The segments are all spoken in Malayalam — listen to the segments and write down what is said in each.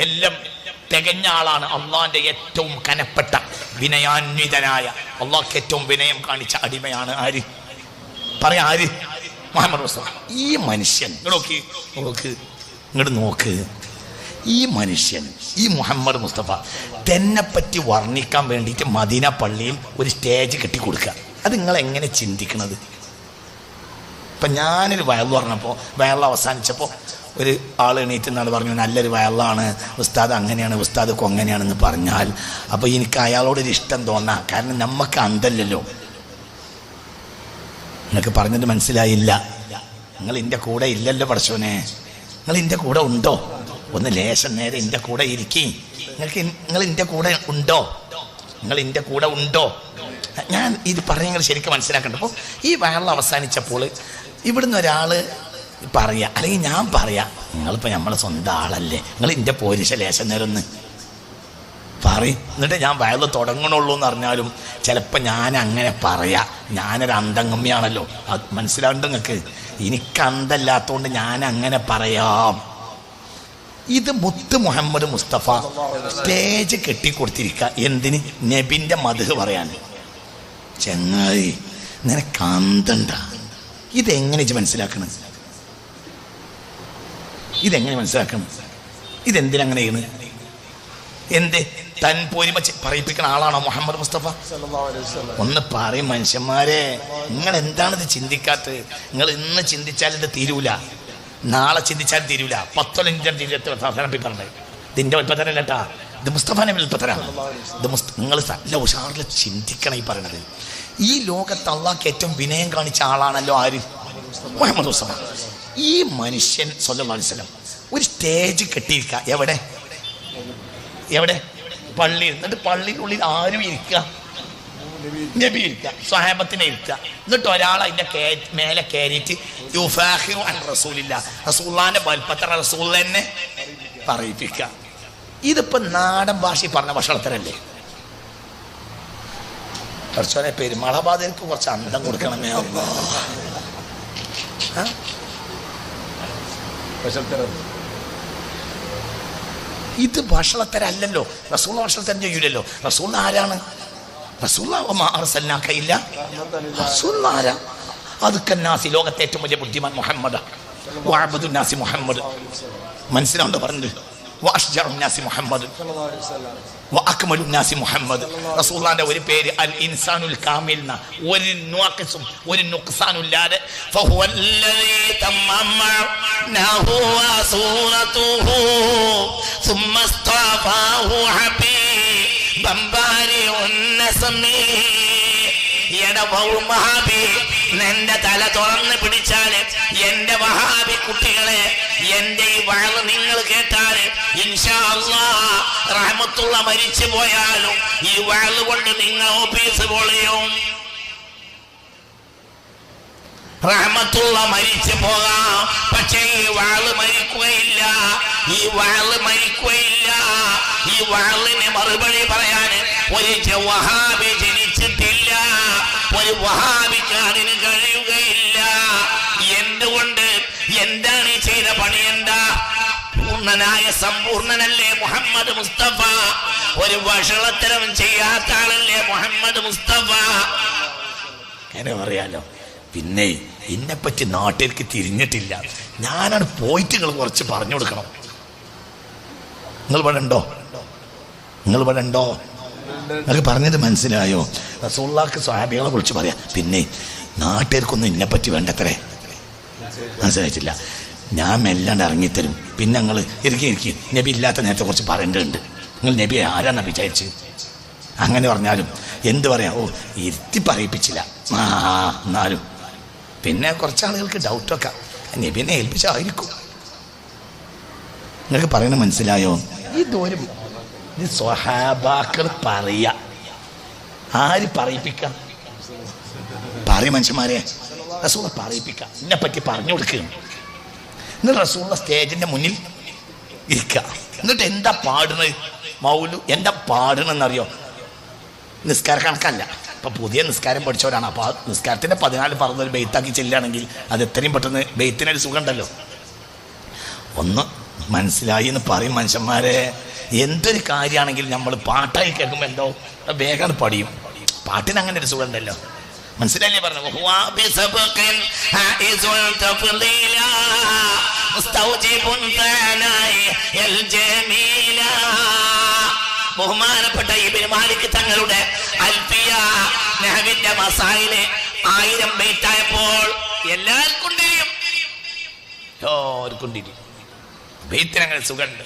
എല്ലാം തികഞ്ഞ ആളാണ്. അള്ളാന്റെ ഏറ്റവും കനപ്പെട്ട വിനയാന്വിതനായ അള്ളാഹ്ക്ക് ഏറ്റവും വിനയം കാണിച്ച അടിമയാണ് ആര്? പറയാ ആര്? മുഹമ്മദ് ഈ മനുഷ്യൻ നോക്കി ഇങ്ങോട്ട് നോക്ക്. ഈ മനുഷ്യൻ ഈ മുഹമ്മദ് മുസ്തഫ തെന്നെപ്പറ്റി വർണിക്കാൻ വേണ്ടിയിട്ട് മദീന പള്ളിയിൽ ഒരു സ്റ്റേജ് കെട്ടിക്കൊടുക്കുക. അത് നിങ്ങൾ എങ്ങനെ ചിന്തിക്കണത്? ഇപ്പം ഞാനൊരു വയൽ പറഞ്ഞപ്പോൾ വയൽ അവസാനിച്ചപ്പോൾ ഒരു ആൾ എണീറ്റ് എന്നാണ് പറഞ്ഞു നല്ലൊരു വയലാണ് ഉസ്താദ് അങ്ങനെയാണ് ഉസ്താദ് കൊങ്ങനെയാണെന്ന് പറഞ്ഞാൽ അപ്പോൾ എനിക്ക് അയാളോടൊരു ഇഷ്ടം തോന്നാം. കാരണം നമുക്ക് അന്തല്ലല്ലോ. നിങ്ങൾക്ക് പറഞ്ഞിട്ട് മനസ്സിലായില്ല. നിങ്ങൾ എന്റെ കൂടെ ഇല്ലല്ലോ പടച്ചോനെ. നിങ്ങൾ എന്റെ കൂടെ ഉണ്ടോ? ഒന്ന് ലേശം നേരെ എന്റെ കൂടെ ഇരിക്കി. നിങ്ങൾക്ക് നിങ്ങൾ എന്റെ കൂടെ ഉണ്ടോ? നിങ്ങൾ എന്റെ കൂടെ ഉണ്ടോ? ഞാൻ ഇത് പറഞ്ഞ ശരിക്കും മനസ്സിലാക്കണ്ട അപ്പോൾ ഈ വയറിൽ അവസാനിച്ചപ്പോൾ ഇവിടുന്ന് ഒരാൾ പറയാ അല്ലെങ്കിൽ ഞാൻ പറയാ നിങ്ങളിപ്പോൾ നമ്മളെ സ്വന്തം ആളല്ലേ നിങ്ങൾ എന്റെ പോരിശ ലേശം നേരം ഒന്ന് പറയും. എന്നിട്ട് ഞാൻ വയൽ തുടങ്ങണുള്ളൂ എന്ന് പറഞ്ഞാലും ചിലപ്പോൾ ഞാൻ അങ്ങനെ പറയാ. ഞാനൊരു അന്തങ്ങമ്മയാണല്ലോ അത് മനസ്സിലാവുണ്ട് നിങ്ങൾക്ക്? എനിക്ക് അന്തല്ലാത്തതുകൊണ്ട് ഞാൻ അങ്ങനെ പറയാം. ഇത് മുത്ത് മുഹമ്മദ് മുസ്തഫ സ്റ്റേജ് കെട്ടിക്കൊടുത്തിരിക്കുക എന്തിന്? നബിന്റെ മധു പറയാൻ ചെങ്ങായി നിനക്ക് അന്തണ്ട? ഇതെങ്ങനെ മനസ്സിലാക്കണം? ഇതെങ്ങനെ മനസ്സിലാക്കണം? ഇതെന്തിനങ്ങനെ ചെയ്യുന്നത് എന്ത്? തൻ പോരിമ പറയിപ്പിക്കുന്ന ആളാണോ മുഹമ്മദ് മുസ്തഫ? ഒന്ന് പറയും മനുഷ്യന്മാരെ നിങ്ങൾ എന്താണിത് ചിന്തിക്കാത്തത് നിങ്ങൾ ഇന്ന് ചിന്തിച്ചാൽ ഇത് തീരൂല. നാളെ ചിന്തിച്ചാൽ തീരൂല. പത്തൊലഞ്ചാം തീരത്തിൽ പറഞ്ഞത് ഇതിന്റെ ഉൽപ്പത്തനല്ല കേട്ടാ. ഇത് മുസ്തഫ നബി ഉൽപ്പത്തനാണ് ഇത് നിങ്ങൾ നല്ല ഉഷാറിൽ ചിന്തിക്കണം ഈ പറയണത്. ഈ ലോകത്ത് അള്ളാഹ്ക്ക് ഏറ്റവും വിനയം കാണിച്ച ആളാണല്ലോ ആര്? മുഹമ്മദ് മുസ്തഫ ഈ മനുഷ്യൻ സ്വന്തം ഒരു സ്റ്റേജ് കെട്ടിയിരിക്കുക എവിടെ? എവിടെ? പള്ളി. എന്നിട്ട് ഉള്ളിൽ ആരും ഇരിക്കുക നബി ഇരിക്കുക സ്വഹാബത്തിനെ ഇരിക്കുക എന്നിട്ട് ഒരാൾ അതിന്റെ കേ- മേലെ കയറിയിട്ട് യുഫാഹിറു അൻ റസൂലില്ല. റസൂള്ളാന്റെ ബൽപ്പത്ര റസൂൽ തന്നെ പറയിപ്പിക്കുക ഇതിപ്പോ നാടൻ ഭാഷയിൽ പറഞ്ഞ ഭക്ഷണത്തരല്ലേ കുറച്ചോനെ പെരുമാളാബാദിലേക്ക് കുറച്ച് അന്തം കൊടുക്കണമേ. ആ? ഇത് ഭക്ഷണത്തരല്ലോ റസൂൾ ഭക്ഷണത്തരം ചെയ്യൂലല്ലോ. റസൂൾ ആരാണ്? റസൂൽ ഇല്ല റസൂൽ ആരാ? അത് കന്നാസി ലോകത്തെ ഏറ്റവും വലിയ ബുദ്ധിമാൻ മുഹമ്മദ്. മനസ്സിലാണ്ടോ മുഹമ്മദ്. മനസ്സിലാവുണ്ടോ പറഞ്ഞത്? വാഷ്ജറുന്നാസി മുഹമ്മദ് വഅക്മലുന്നാസി മുഹമ്മദ് റസൂലുള്ളാഹിന്റെ ഒരു പേര് അൽ ഇൻസാനുൽ കാമിൽ എന്ന ഒരു നുഖസും ഒരു നുഖ്സാനും ഇല്ലാതെ ഫഹുവല്ലദീ തമ്മമനാഹു വസൂറത്തുഹു ثم اصطفاه حبيبا بارئ النسم എടാ വഹാബി എന്റെ തല തുറന്ന് പിടിച്ചാൽ എന്റെ വഹാബി കുട്ടികളെ എന്റെ ഈ വഴവ് നിങ്ങൾ കേട്ടാൽ റഹമത്തുള്ള മരിച്ചു പോയാലും ഈ വഴവ് കൊണ്ട് നിങ്ങൾ ഓഫീസ് പൊളിയും. റഹമത്തുള്ള മരിച്ചു പോകാം. പക്ഷേ ഈ വാൾ മരിക്കുകയില്ല. ഈ വാൾ മരിക്കുകയില്ല. ഈ വാളിന് മറുപടി പറയാൻ ഒരു ജവഹാബി വഹാബി ജനിച്ചിട്ടില്ല. ഒരു വഹാബിക്ക് കഴിയുകയില്ല. എന്തുകൊണ്ട്? എന്താണ് ഈ ചെയ്ത പണി എന്താ? പൂർണനായ സമ്പൂർണനല്ലേ മുഹമ്മദ് മുസ്തഫ? ഒരു വഷളത്തരം ചെയ്യാത്ത ആളല്ലേ മുഹമ്മദ് മുസ്തഫ? അങ്ങനെ പറയാലോ? പിന്നെ എന്നെപ്പറ്റി നാട്ടിലേക്ക് തിരിഞ്ഞിട്ടില്ല. ഞാനാണ് പോയിട്ട് നിങ്ങൾ കുറച്ച് പറഞ്ഞു കൊടുക്കണം. നിങ്ങൾ ഇവിടെ ഉണ്ടോ? നിങ്ങൾ ഇവിടെ ഉണ്ടോ? നിങ്ങൾക്ക് പറഞ്ഞത് മനസ്സിലായോ? റസൂള്ളാക്ക് സ്വാഭികളെ കുറിച്ച് പറയാം. പിന്നെ നാട്ടുകാർക്കൊന്നും എന്നെപ്പറ്റി വേണ്ടത്രേ? മനസ്സിലായിട്ടില്ല. ഞാൻ മെല്ലാണ്ട് ഇറങ്ങിത്തരും. പിന്നെ ഞങ്ങൾ ഇരിക്കും ഇരിക്കും. നബി ഇല്ലാത്ത നേരത്തെ കുറച്ച് പറയേണ്ടതുണ്ട്. നിങ്ങൾ നബി ആരാന്നാ വിചാരിച്ച്? അങ്ങനെ പറഞ്ഞാലും എന്ത് പറയാം? ഓ ഇരുത്തി പറയിപ്പിച്ചില്ല. ആ എന്നാലും. പിന്നെ കുറച്ച് ആളുകൾക്ക് ഡൗട്ടൊക്കെ നബിനെ ഏൽപ്പിച്ചായിരിക്കും. നിങ്ങൾക്ക് പറയണ മനസ്സിലായോ? ഇതൊരു ഇത് സ്വഹാബാക്കൾ പറയ. ആര് പറയിപ്പിക്കാം പറയ മനുഷ്യന്മാരെ. റസൂള പറയിപ്പിക്കാം. എന്നെ പറ്റി പറഞ്ഞു കൊടുക്കുക എന്നിട്ട് റസൂള സ്റ്റേജിന്റെ മുന്നിൽ ഇരിക്കുക. എന്നിട്ട് എന്താ പാടുന്നത്? മൗലു എന്താ പാടണെന്നറിയോ? നിസ്കാര കണക്കല്ല. ഇപ്പൊ പുതിയ നിസ്കാരം പഠിച്ചവരാണ്. അപ്പൊ ആ നിസ്കാരത്തിന്റെ പതിനാല് പറഞ്ഞൊരു ബെയ്ത്താക്കി ചെല്ലുകയാണെങ്കിൽ അത് എത്രയും പെട്ടെന്ന് ബെയ്ത്തിനൊരു സുഖം ഉണ്ടല്ലോ ഒന്ന് മനസ്സിലായി എന്ന് പറയും മനുഷ്യന്മാരെ. എന്തൊരു കാര്യമാണെങ്കിലും നമ്മൾ പാട്ടായി കേൾക്കുമ്പോൾ എന്തോ വേഗം പടിയും പാട്ടിന് അങ്ങനെ ഒരു സുഖമുണ്ടല്ലോ. മനസ്സിലായില്ലേ പറഞ്ഞു ബഹുമാനപ്പെട്ട ഇബ്നു മാലിക് തങ്ങളുടെ അൽഫിയ നെഹവിന്റെ മസായിലെ ആയിരം ബൈറ്റായപ്പോൾ എല്ലാവർക്കും തിരിയും അങ്ങനെ സുഖമുണ്ട്.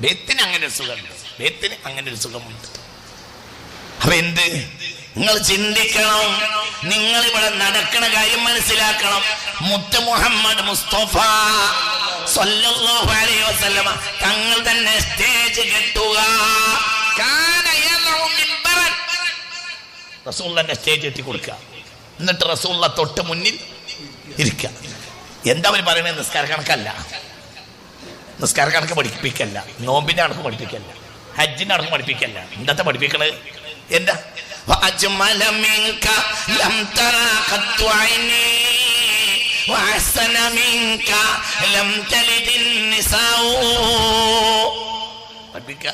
ബെയ്ത്തിന് അങ്ങനെ ഒരു സുഖമുണ്ട്. ബേത്തിന് അങ്ങനെ ഒരു സുഖമുണ്ട്. അപ്പൊ എന്ത്? നിങ്ങൾ ചിന്തിക്കണം. നിങ്ങൾ ഇവിടെ നടക്കണ കാര്യം മനസ്സിലാക്കണം. മുത്ത മുഹമ്മദ് മുസ്തഫ തങ്ങൾ തന്നെ സ്റ്റേജ് കെട്ടുക. കാന തന്നെ സ്റ്റേജ് കെട്ടി കൊടുക്കുക എന്നിട്ട് റസൂള്ള തൊട്ട് മുന്നിൽ ഇരിക്കുക. എന്താ അവർ പറയുന്നത്? നിസ്കാര കണക്കല്ല. നിസ്കാര കണക്ക് പഠിപ്പിക്കല്ല നോമ്പിന്റെ കണക്ക് പഠിപ്പിക്കല്ല ഹജ്ജിന്റെ കണക്ക് പഠിപ്പിക്കല്ല എന്താ പഠിപ്പിക്കണത് എന്താ وأجمل منك لم ترى قط عيني وأحسن منك لم تلد النساء പഠിപ്പിക്കുക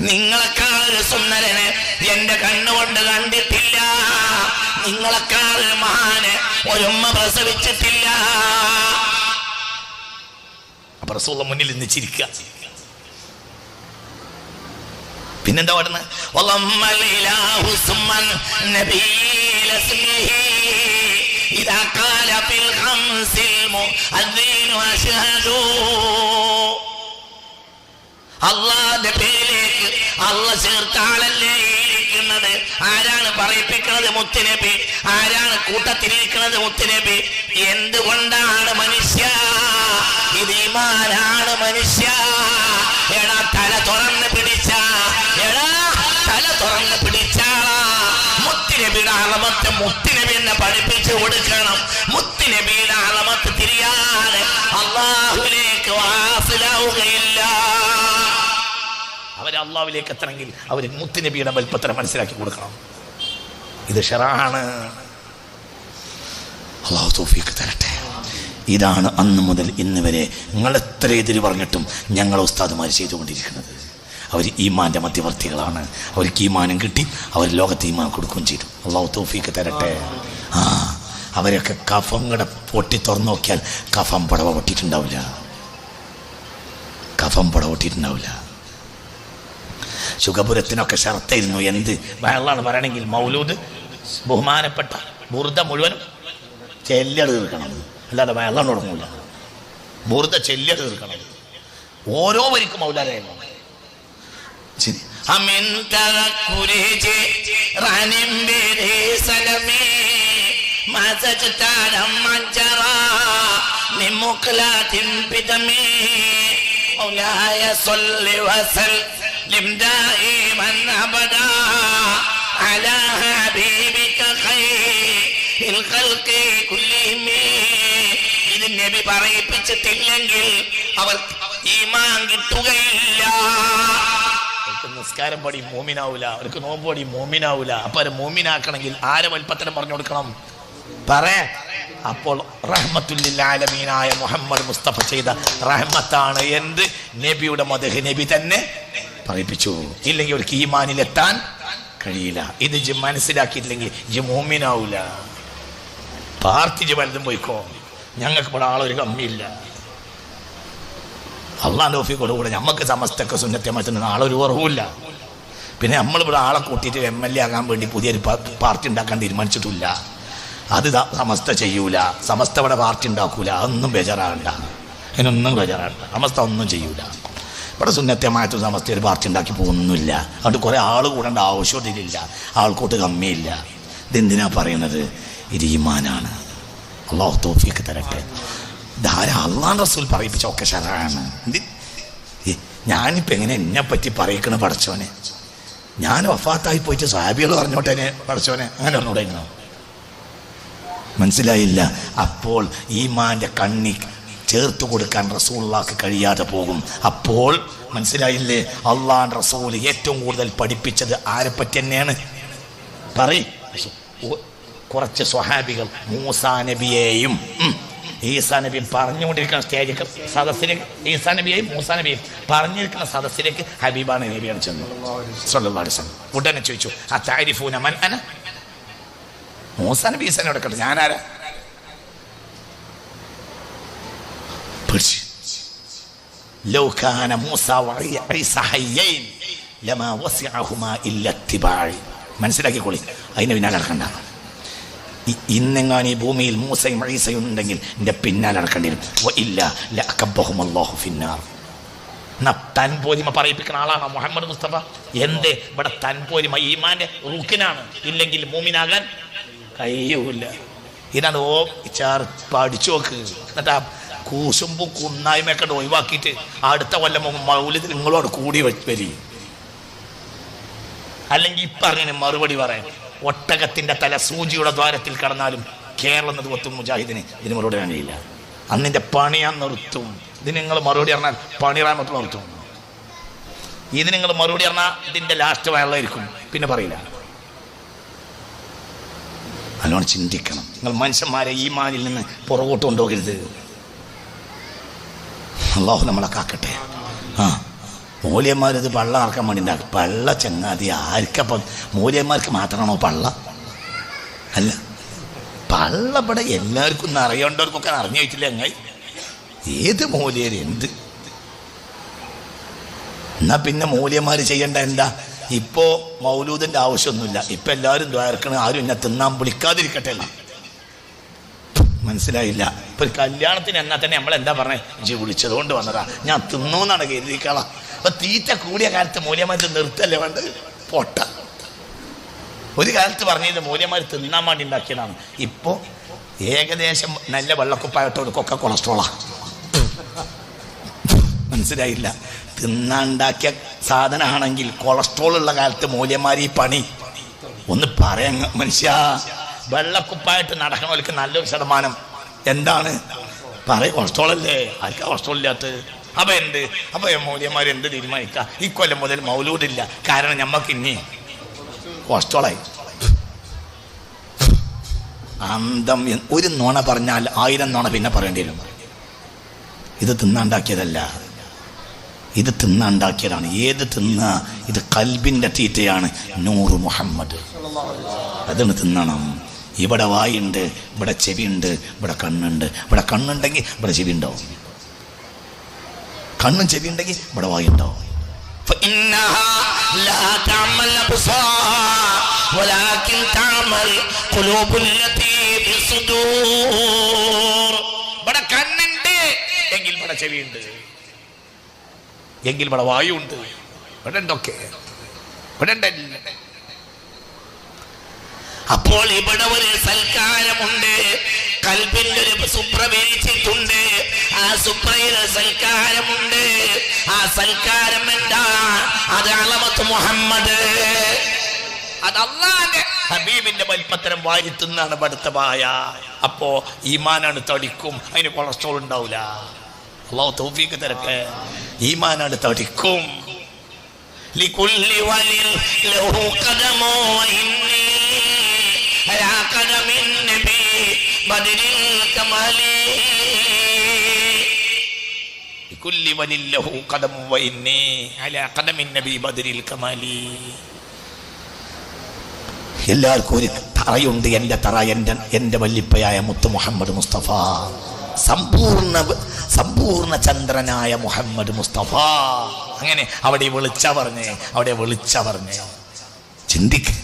നിങ്ങളെക്കാൾ ഒരു സുന്ദരനെ എന്റെ കണ്ണുകൊണ്ട് കണ്ടിട്ടില്ല നിങ്ങളെക്കാൾ മഹാന് ഒരുമ്മ പ്രസവിച്ചിട്ടില്ല അപ്പം മുന്നിൽ നിന്ന് ചിരിക്കുക പിന്നെന്താ പാടുന്നത് അള്ളാന്റെ പേരിലേക്ക് അള്ള ചേർത്ത ആളല്ലേ ഇരിക്കുന്നത്? ആരാണ് പറയിപ്പിക്കുന്നത് മുത്തുനബി? ആരാണ് കൂട്ടത്തിലിരിക്കുന്നത് മുത്തുനബി? എന്തുകൊണ്ടാണ് മനുഷ്യ ഇത് ഈമാനാണ് മനുഷ്യ. എടാ തല തുറന്ന് പിടിച്ച. എടാ തല തുറന്ന് പിടിച്ചാളാ മുത്തുനബിയുടെ അളമത്ത് മുത്തുനബി എന്നെ പഠിപ്പിച്ചു കൊടുക്കണം. മുത്തുനബിയുടെ അളമത്ത് തിരിയാതെ അള്ളാഹുലേക്ക് വാസിലാവുകയില്ല. അവർ അള്ളാഹുലേക്ക് എത്തണമെങ്കിൽ അവർ മുത്തുനബിയുടെ വലിപ്പത്തിനെ മനസ്സിലാക്കി കൊടുക്കണം. ഇത് ഷെറാണ്. അള്ളാഹു തോഫിക്ക് തരട്ടെ. ഇതാണ് അന്ന് മുതൽ ഇന്ന് വരെ നിങ്ങൾ എത്ര പറഞ്ഞിട്ടും ഞങ്ങൾ ഉസ്താദുമാർ ചെയ്തുകൊണ്ടിരിക്കുന്നത്. അവർ ഈമാന്റെ മധ്യവർത്തികളാണ്. അവർക്ക് ഈമാനം കിട്ടി അവർ ലോകത്തെ ഈമാൻ കൊടുക്കുകയും ചെയ്തു. അള്ളാഹു തോഫിക്ക് തരട്ടെ. ആ അവരൊക്കെ കഫം കട പൊട്ടി തുറന്നു നോക്കിയാൽ കഫം പടവ പൊട്ടിയിട്ടുണ്ടാവില്ല. കഫം പടവ പൊട്ടിയിട്ടുണ്ടാവില്ല. ശുഖപുരത്തിനൊക്കെ ഷർത്തായിരുന്നു എന്ത്? വെള്ളമാണ് പറയണമെങ്കിൽ മൗലൂദ് ബഹുമാനപ്പെട്ട ബുർദ മുഴുവനും ചെല്ലട് തീർക്കണം അല്ലാതെ വെള്ളം തുടങ്ങൂല ബുർദ ചെല്ലട് തീർക്കണം ഓരോ വരിക്കും മൗലാരായിരുന്നു ശരി അമിൻ തറക്കുരേജെ റാനിം ബേരേ സലമേ മസജ്താരം മഞ്ചറ നിമുക്ലാത്തിൻ പിതമേ مولاي صل وسلم دائما ابدا على حبيبك خير الخلق كلهم ഇത് നബി പറയിപ്പിച്ചിട്ടില്ലെങ്കിൽ അവർ ഈമാൻ കിട്ടുകയില്ല. അവർക്ക് നിസ്കാരം പടി മോമിനാവൂല. അവർക്ക് നോമ്പ് പടി മോമിനാവൂല. അപ്പൊ അവരെ മോമിനാക്കണമെങ്കിൽ ആരെ വലിപ്പത്തരം പറഞ്ഞു കൊടുക്കണം? പറ. അപ്പോൾ റഹ്മത്തുല്ലാലമീനായ മുഹമ്മദ് മുസ്തഫ ചെയ്ത റഹ്മത്താണ് എന്ത്? നബിയുടെ മതഹ് നബി തന്നെ പറയിപ്പിച്ചു. ഇല്ലെങ്കിൽ അവർക്ക് ഈമാനിലെത്താൻ കഴിയില്ല. ഇത് ജി മനസ്സിലാക്കിയില്ലെങ്കിൽ ജി മോമിനാവൂല. ജി വലുതും പോയിക്കോ. ഞങ്ങൾക്ക് ഇവിടെ ആളൊരു കമ്മിയില്ല. അള്ളാന്റെ ഓഫിക്കോട് കൂടെ നമുക്ക് സമസ്തക്ക് സുന്നത്തെ മറ്റുന്ന ആളൊരു കുറവുമില്ല. പിന്നെ നമ്മളിവിടെ ആളെ കൂട്ടിയിട്ട് എം എൽ എ ആകാൻ വേണ്ടി പുതിയൊരു പാർട്ടി ഉണ്ടാക്കാൻ തീരുമാനിച്ചിട്ടില്ല. അത് സമസ്ത ചെയ്യൂല. സമസ്ത ഇവിടെ പാർട്ടി ഉണ്ടാക്കൂല. അതൊന്നും ബേജാറാകണ്ട അതിനൊന്നും ബേജാറാകണ്ട സമസ്ത ഒന്നും ചെയ്യൂല. ഇവിടെ സുന്നത്യമായിട്ട് സമസ്ത ഒരു പാർട്ടി ഉണ്ടാക്കി പോകുന്നില്ല. അതുകൊണ്ട് കുറേ ആൾ കൂടേണ്ട ആവശ്യത്തിലില്ല ആൾക്കൂട്ട് കമ്മിയില്ല. ഇതെന്തിനാ പറയുന്നത്? ഇത് ഈമാനാണ്. അള്ളാഹു തോഫിയൊക്കെ തരട്ടെ. ധാരാ അള്ളാൻ റസൂൽ പറയിപ്പിച്ച ഒക്കെ ശരാണ് ഞാനിപ്പോൾ എങ്ങനെ എന്നെ പറ്റി പറയിക്കണ പഠിച്ചവനെ ഞാൻ വഫാത്തായി പോയിട്ട് സാബികൾ പറഞ്ഞോട്ടെ പഠിച്ചവനെ അങ്ങനെ പറഞ്ഞോടായിരുന്നോ മനസ്സിലായില്ല. അപ്പോൾ ഈമാന്റെ കണ്ണി ചേർത്ത് കൊടുക്കാൻ റസൂള്ളാക്ക് കഴിയാതെ പോകും. അപ്പോൾ മനസ്സിലായില്ലേ? അള്ളാൻ റസൂൽ ഏറ്റവും കൂടുതൽ പഠിപ്പിച്ചത് ആരെപ്പറ്റി പറ്റി തന്നെയാണ്? പറയ്. കുറച്ച് സ്വഹാബികൾ മൂസാ നബിയെയും ഉം, ഈസാ നബി പറഞ്ഞുകൊണ്ടിരിക്കുന്ന സ്റ്റേജിലേക്ക് സദസ്സിലേക്ക് ഈസാ നബിയെയും മൂസാ നബിയെയും പറഞ്ഞിരിക്കുന്ന സദസ്സിലേക്ക് ഹബീബാണ് നബിയാണ് ചെന്നു സല്ലല്ലാഹു അലൈഹി വസല്ലം ഉടനെ ചോദിച്ചു ആ താരിഫൂന മൻ അന മൂസാ നബി ഈസാനെ എടുക്കട്ടെ ഞാനാരാ പിടിച്ച് لو كان موسى وعيسى حيين لما وسعهما إلا اتباعي മനസ്സിലാക്കിക്കോളി അതിന് പിന്നാലെ നടക്കണ്ട ഇന്നെങ്ങാനും ഈ ഭൂമിയിൽ മൂസയും ഈസയും ഉണ്ടെങ്കിൽ എന്റെ പിന്നാലെ നടക്കേണ്ടി ഇല്ല ലഅക്കബ്ബഹും അല്ലാഹു ഫിന്നാർ. എന്നാ തൻപോരിമ പറയിപ്പിക്കുന്ന ആളാണോ മുഹമ്മദ് മുസ്തഫ? എന്തേ? ഇവിടെ തൻപോരിമ ഈമാന്റെ റൂക്കിനാണ്. ഇല്ലെങ്കിൽ മൂമിനാകാൻ കഴിയൂല. ഇതാണ് ഓ ചാർ പഠിച്ചു നോക്ക്. എന്നിട്ട് കൂശുമ്പും കുന്നായ്മയൊക്കെ ഒഴിവാക്കിയിട്ട് അടുത്ത കൊല്ലം മൗലിത്തിൽ നിങ്ങളോട് കൂടി വരി. അല്ലെങ്കിൽ ഇപ്പറഞ്ഞ മറുപടി പറയാൻ ഒട്ടകത്തിന്റെ തല സൂചിയുടെ ദ്വാരത്തിൽ കടന്നാലും കേരളം എന്നത് ഒത്തും മുജാഹിദിന് ഇതിന് മറുപടി വേണ്ടിയില്ല അന്നിന്റെ പണിയാൻ നിർത്തും. ഇതിന് നിങ്ങൾ മറുപടി പറഞ്ഞാൽ പണിറാമത്ത് നിർത്തും. ഇത് നിങ്ങൾ മറുപടി പറഞ്ഞാൽ ഇതിന്റെ ലാസ്റ്റ് വയളായിരിക്കും പിന്നെ പറയില്ല. നല്ലോണം ചിന്തിക്കണം. നിങ്ങൾ മനുഷ്യന്മാരെ ഈ മാനിൽ നിന്ന് പുറകോട്ട് കൊണ്ടുപോകരുത്. അള്ളാഹു നമ്മളെ കാക്കട്ടെ. ആ. മൂല്യന്മാരിത് പള്ള നടക്കാൻ വേണ്ടി പള്ള ചങ്ങാതി ആർക്കപ്പം മൂല്യന്മാർക്ക് മാത്രമാണോ പള്ള? അല്ല. പള്ള ഇവിടെ എല്ലാവർക്കും ഒന്ന് അറിയേണ്ടവർക്കൊക്കെ അറിഞ്ഞു വെച്ചില്ല അങ്ങ്? ഏത് മൂല്യര് എന്ത്? എന്നാ പിന്നെ മൂല്യന്മാർ ചെയ്യേണ്ട എന്താ? ഇപ്പോ മൗലൂദിന്റെ ആവശ്യമൊന്നുമില്ല. ഇപ്പൊ എല്ലാവരും ദ്വാരക്കണ് ആരും എന്നെ തിന്നാൻ വിളിക്കാതിരിക്കട്ടെ അല്ല മനസ്സിലായില്ല. ഇപ്പൊ ഒരു കല്യാണത്തിന് എന്നാ തന്നെ നമ്മൾ എന്താ പറഞ്ഞേ? ജി വിളിച്ചതുകൊണ്ട് വന്നതാ. ഞാൻ തിന്നൂന്നാണ് കരുതിക്കള അപ്പൊ തീറ്റ കൂടിയ കാലത്ത് മൂല്യമായിട്ട് നിർത്തല്ലേ വേണ്ട പൊട്ട. ഒരു കാലത്ത് പറഞ്ഞത് മൂല്യമാർ തിന്നാൻ വേണ്ടി ഉണ്ടാക്കിയതാണ്. ഇപ്പോ ഏകദേശം നല്ല വെള്ളക്കുപ്പായിട്ടവർക്കൊക്കെ കൊളസ്ട്രോളാ. മനസ്സിലായില്ല. തിന്നാണ്ടാക്കിയ സാധനമാണെങ്കിൽ കൊളസ്ട്രോൾ ഉള്ള കാലത്ത് മൂല്യമാരി ഈ പണി. ഒന്ന് പറയാൻ മനുഷ്യ. വെള്ളക്കുപ്പായിട്ട് നടക്കണവർക്ക് നല്ലൊരു ശതമാനം. എന്താണ്? പറയ കൊളസ്ട്രോൾ അല്ലേ? ആർക്കാ കൊളസ്ട്രോൾ ഇല്ലാത്ത അപ്പൊ എന്ത്? അപ്പൊ മൗലിയന്മാർ എന്ത് ഈ കൊല്ലം മുതൽ മൗലൂദില്ല. കാരണം ഞമ്മക്ക് ഇനി കൊളസ്ട്രോളായി അന്തം ഒരു നോണ പറഞ്ഞാൽ ആയിരം നോണ പിന്നെ പറയേണ്ടി വരും. ഇത് തിന്നാണ്ടാക്കിയതല്ല. ഇത് തിന്നാണ്ടാക്കിയതാണ്. ഏത് തിന്ന? ഇത് കൽബിന്റെ തീറ്റയാണ് നൂറ് മുഹമ്മദ്. അതാണ് തിന്നണം. ഇവിടെ വായുണ്ട് ഇവിടെ ചെവിയുണ്ട് ഇവിടെ കണ്ണുണ്ട്. ഇവിടെ കണ്ണുണ്ടെങ്കിൽ ഇവിടെ ചെവി ഉണ്ടാവും കണ്ണും ചെവി ഉണ്ടെങ്കിൽ ഇവിടെ വായിണ്ടാവും എങ്കിൽ ഇവിടെ വായുണ്ട്. ഇവിടെ ഉണ്ടൊക്കെ ഇവിടെ അപ്പോൾ ഇവിടെ ഒരു സൽക്കാരമുണ്ട്. കൽബിന്റെ ഒരു സുപ്രവേശിച്ചിട്ടുണ്ട്. ആ സുപ്രയിൽ സൽക്കാരമുണ്ട്. സൽക്കാരം എന്താ അത് അളമത്ത് മുഹമ്മദ് അത് അള്ളാന്റെ ഹബീബിന്റെ വലിപ്പത്തരം വാരി തിന്നാണ് ഇവിടുത്തെ വായ അപ്പോ ഈമാനാണ് തടിക്കും അതിന് കൊളസ്ട്രോൾ ഉണ്ടാവില്ല അള്ളാഹു തൗഫീക്ക് തരട്ടെ ഈമാനാണ് തടിക്കും لكل ولي له قدم وإني على قدم النبي بدر الكمال لكل ولي له قدم وإني على قدم النبي بدر الكمال എല്ലാവർക്കും ഒരു തറയുണ്ട് എൻ്റെ തറ എൻ്റെ എൻ്റെ വല്ലിപ്പയായ മുത്ത് മുഹമ്മദ് മുസ്തഫ സമ്പൂർണ്ണ സമ്പൂർണ്ണ ചന്ദ്രനായ മുഹമ്മദ് മുസ്തഫ അങ്ങനെ അവിടെ വിളിച്ച പറഞ്ഞേ അവിടെ വിളിച്ച പറഞ്ഞേ ചിന്തിക്ക്